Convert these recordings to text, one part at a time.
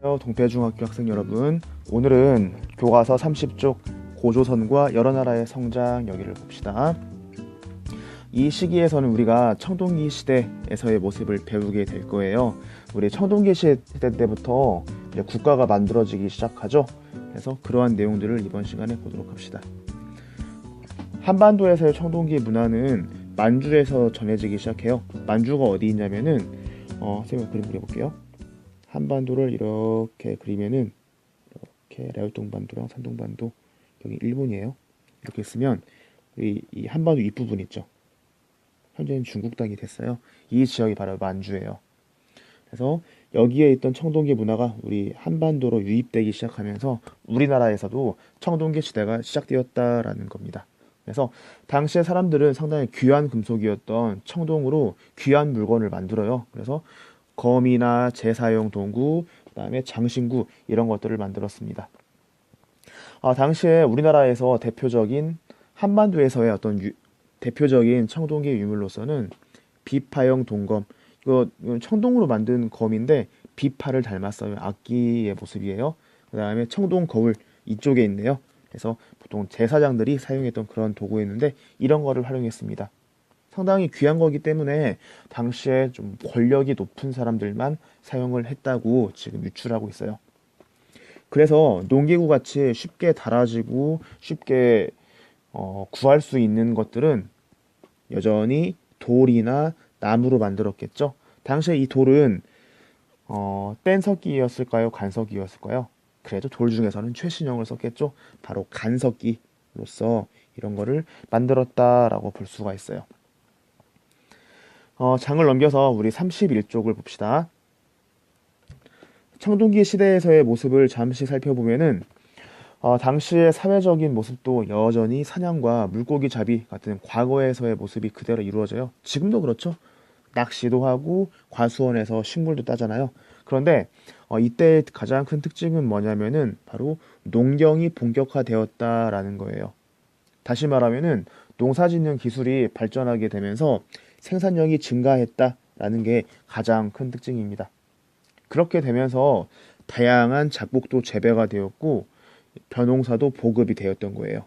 동태중학교 학생 여러분. 오늘은 교과서 30쪽 고조선과 여러 나라의 성장 여기를 봅시다. 이 시기에서는 우리가 청동기 시대에서의 모습을 배우게 될 거예요. 우리 청동기 시대 때부터 국가가 만들어지기 시작하죠. 그래서 그러한 내용들을 이번 시간에 보도록 합시다. 한반도에서의 청동기 문화는 만주에서 전해지기 시작해요. 만주가 어디 있냐면은 어, 선생님 그림 그려볼게요. 한반도를 이렇게 그리면은 이렇게 라열동반도랑 산동반도 여기 일본이에요. 이렇게 쓰면 이, 이 한반도 윗부분 있죠. 현재는 중국 땅이 됐어요. 이 지역이 바로 만주예요. 그래서 여기에 있던 청동기 문화가 우리 한반도로 유입되기 시작하면서 우리나라에서도 청동기 시대가 시작되었다라는 겁니다. 그래서 당시의 사람들은 상당히 귀한 금속이었던 청동으로 귀한 물건을 만들어요. 그래서 검이나 제사용 동구, 그다음에 장신구 이런 것들을 만들었습니다. 아, 당시에 우리나라에서 대표적인 한반도에서의 어떤 유, 대표적인 청동기 유물로서는 비파형 동검. 이거 청동으로 만든 검인데 비파를 닮았어요. 악기의 모습이에요. 그다음에 청동 거울 이쪽에 있네요. 그래서 보통 제사장들이 사용했던 그런 도구였는데 이런 거를 활용했습니다. 상당히 귀한 거기 때문에 당시에 좀 권력이 높은 사람들만 사용을 했다고 지금 유출하고 있어요. 그래서 농기구 같이 쉽게 달아지고 쉽게 어, 구할 수 있는 것들은 여전히 돌이나 나무로 만들었겠죠. 당시에 이 돌은 어, 뗀석기였을까요? 간석기였을까요? 그래도 돌 중에서는 최신형을 썼겠죠. 바로 간석기로서 이런 거를 만들었다라고 볼 수가 있어요. 어, 장을 넘겨서 우리 31쪽을 봅시다. 청동기 시대에서의 모습을 잠시 살펴보면은 어, 당시의 사회적인 모습도 여전히 사냥과 물고기 잡이 같은 과거에서의 모습이 그대로 이루어져요. 지금도 그렇죠. 낚시도 하고 과수원에서 식물도 따잖아요. 그런데 어, 이때 가장 큰 특징은 뭐냐면은 바로 농경이 본격화되었다라는 거예요. 다시 말하면은 농사짓는 기술이 발전하게 되면서 생산량이 증가했다라는 게 가장 큰 특징입니다. 그렇게 되면서 다양한 작곡도 재배가 되었고 벼농사도 보급이 되었던 거예요.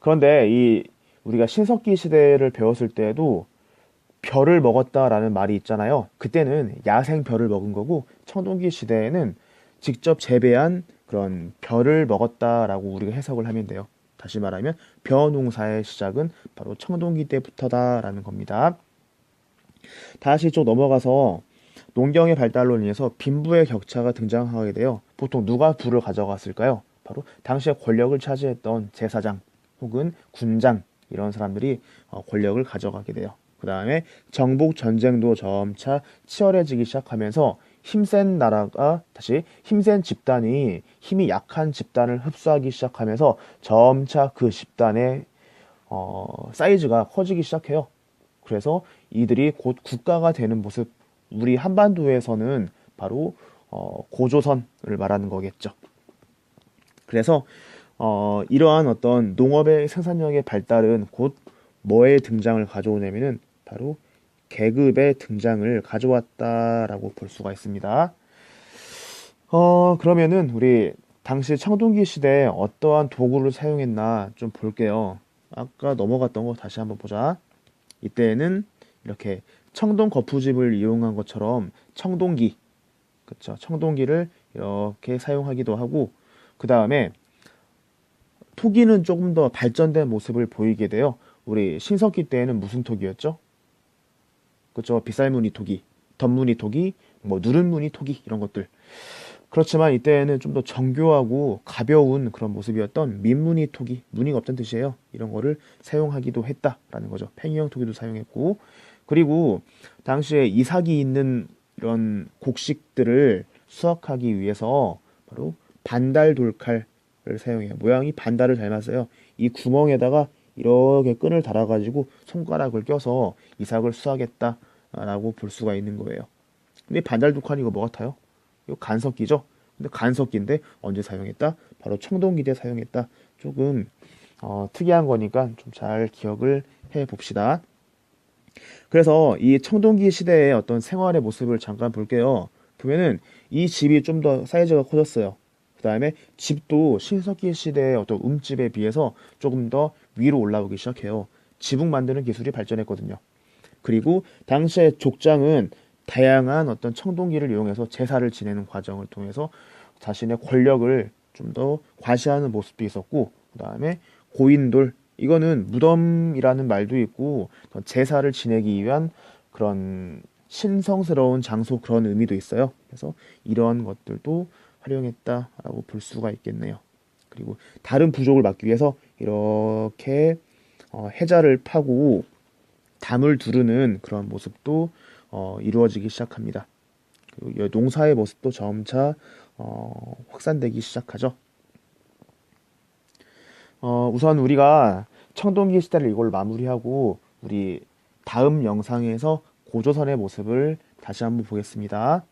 그런데 이 우리가 신석기 시대를 배웠을 때에도 별을 먹었다라는 말이 있잖아요. 그때는 야생 별을 먹은 거고 청동기 시대에는 직접 재배한 그런 별을 먹었다라고 우리가 해석을 하면 돼요. 다시 말하면 벼농사의 시작은 바로 청동기 때부터다라는 겁니다. 다시 좀 넘어가서 농경의 발달로 인해서 빈부의 격차가 등장하게 되어 보통 누가 부를 가져갔을까요? 바로 당시에 권력을 차지했던 제사장 혹은 군장 이런 사람들이 어, 권력을 가져가게 돼요. 그 다음에 정복 전쟁도 점차 치열해지기 시작하면서 힘센 나라가 다시 힘센 집단이 힘이 약한 집단을 흡수하기 시작하면서 점차 그 집단의 어, 사이즈가 커지기 시작해요. 그래서 이들이 곧 국가가 되는 모습, 우리 한반도에서는 바로 어, 고조선을 말하는 거겠죠. 그래서 어, 이러한 어떤 농업의 생산력의 발달은 곧 뭐의 등장을 가져오냐면은 바로 계급의 등장을 가져왔다라고 볼 수가 있습니다. 어, 그러면은 우리 당시 청동기 시대에 어떠한 도구를 사용했나 좀 볼게요. 아까 넘어갔던 거 다시 한번 보자. 이때는 이렇게 청동 거푸집을 이용한 것처럼 청동기, 그쵸? 청동기를 이렇게 사용하기도 하고, 그 다음에 토기는 조금 더 발전된 모습을 보이게 돼요. 우리 신석기 때에는 무슨 토기였죠? 그렇죠. 빗살무늬 토기, 덧무늬 토기, 뭐 누른무늬 토기 이런 것들. 그렇지만 이때는 좀 더 정교하고 가벼운 그런 모습이었던 민무늬 토기, 무늬가 없다는 뜻이에요. 이런 거를 사용하기도 했다라는 거죠. 팽이형 토기도 사용했고, 그리고 당시에 이삭이 있는 이런 곡식들을 수확하기 위해서 바로 반달 돌칼을 사용해요. 모양이 반달을 닮았어요. 이 구멍에다가 이렇게 끈을 달아가지고 손가락을 껴서 이삭을 수확했다라고 볼 수가 있는 거예요. 근데 반달독한 이거 뭐 같아요? 이거 간석기죠? 근데 간석기인데 언제 사용했다? 바로 청동기 때 사용했다. 조금 어, 특이한 거니까 좀 잘 기억을 해 봅시다. 그래서 이 청동기 시대의 어떤 생활의 모습을 잠깐 볼게요. 보면은 이 집이 좀 더 사이즈가 커졌어요. 그 다음에 집도 신석기 시대의 어떤 움집에 비해서 조금 더 위로 올라오기 시작해요. 지붕 만드는 기술이 발전했거든요. 그리고 당시의 족장은 다양한 어떤 청동기를 이용해서 제사를 지내는 과정을 통해서 자신의 권력을 좀 더 과시하는 모습도 있었고, 그 다음에 고인돌, 이거는 무덤이라는 말도 있고, 제사를 지내기 위한 그런 신성스러운 장소 그런 의미도 있어요. 그래서 이런 것들도 활용했다라고 볼 수가 있겠네요. 그리고 다른 부족을 막기 위해서 이렇게 어, 해자를 파고 담을 두르는 그런 모습도 어, 이루어지기 시작합니다. 그리고 농사의 모습도 점차 어, 확산되기 시작하죠. 어, 우선 우리가 청동기 시대를 이걸 마무리하고 우리 다음 영상에서 고조선의 모습을 다시 한번 보겠습니다.